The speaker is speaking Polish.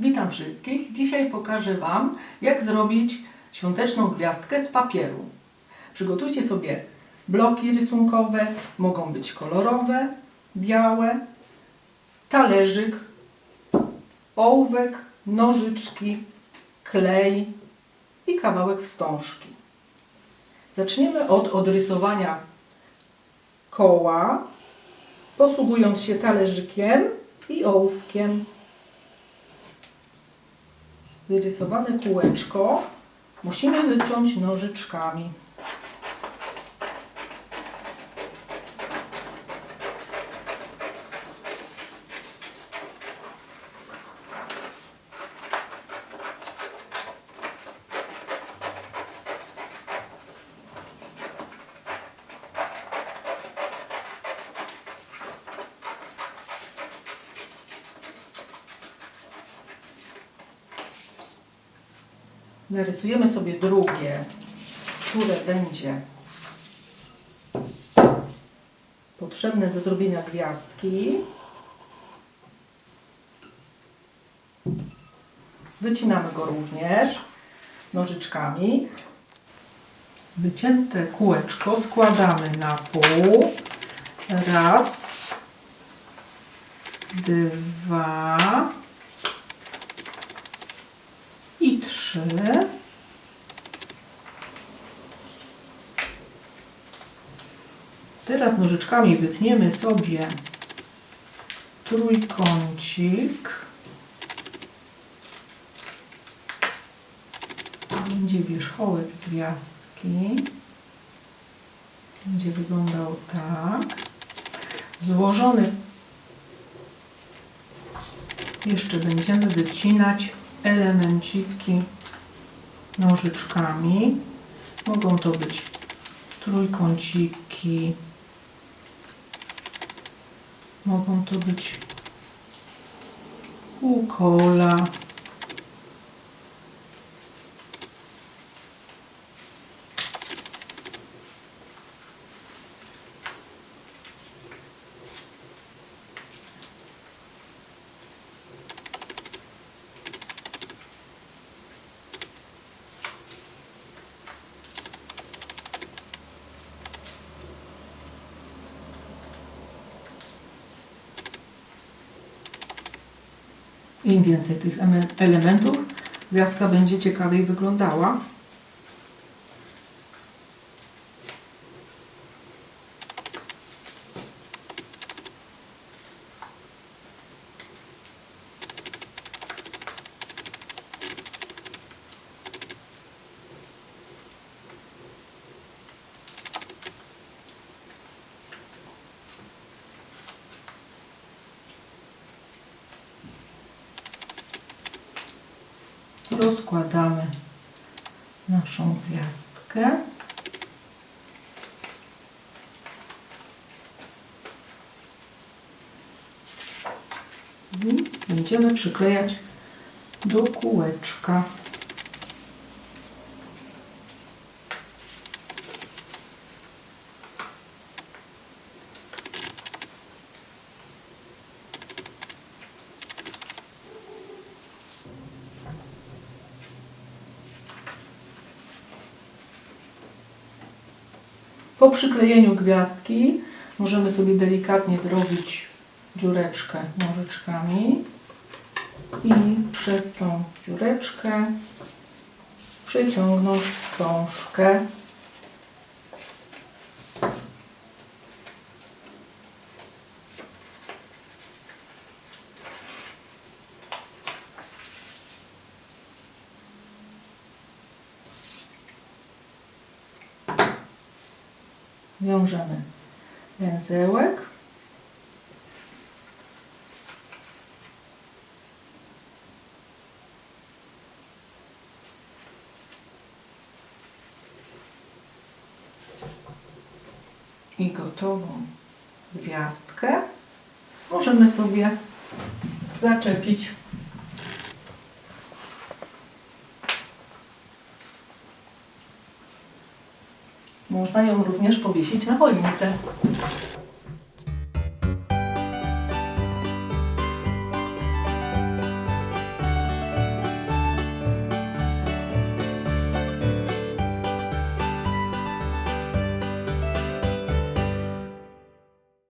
Witam wszystkich. Dzisiaj pokażę Wam, jak zrobić świąteczną gwiazdkę z papieru. Przygotujcie sobie bloki rysunkowe, mogą być kolorowe, białe, talerzyk, ołówek, nożyczki, klej i kawałek wstążki. Zaczniemy od odrysowania koła, posługując się talerzykiem i ołówkiem. Wyrysowane kółeczko musimy wyciąć nożyczkami. Narysujemy sobie drugie, które będzie potrzebne do zrobienia gwiazdki. Wycinamy go również nożyczkami. Wycięte kółeczko składamy na pół. Raz, dwa i trzy. Teraz nożyczkami wytniemy sobie trójkącik. Będzie wierzchołek gwiazdki. Będzie wyglądał tak. Złożony jeszcze będziemy wycinać elemenciki nożyczkami. Mogą to być trójkąciki, mogą to być półkola. Im więcej tych eme- elementów, gwiazdka będzie ciekawiej wyglądała. Rozkładamy naszą gwiazdkę. I będziemy przyklejać do kółeczka. Po przyklejeniu gwiazdki możemy sobie delikatnie zrobić dziureczkę nożyczkami i przez tą dziureczkę przyciągnąć wstążkę. Wiążemy węzełek. I gotową gwiazdkę możemy sobie zaczepić Można ją również powiesić na choince.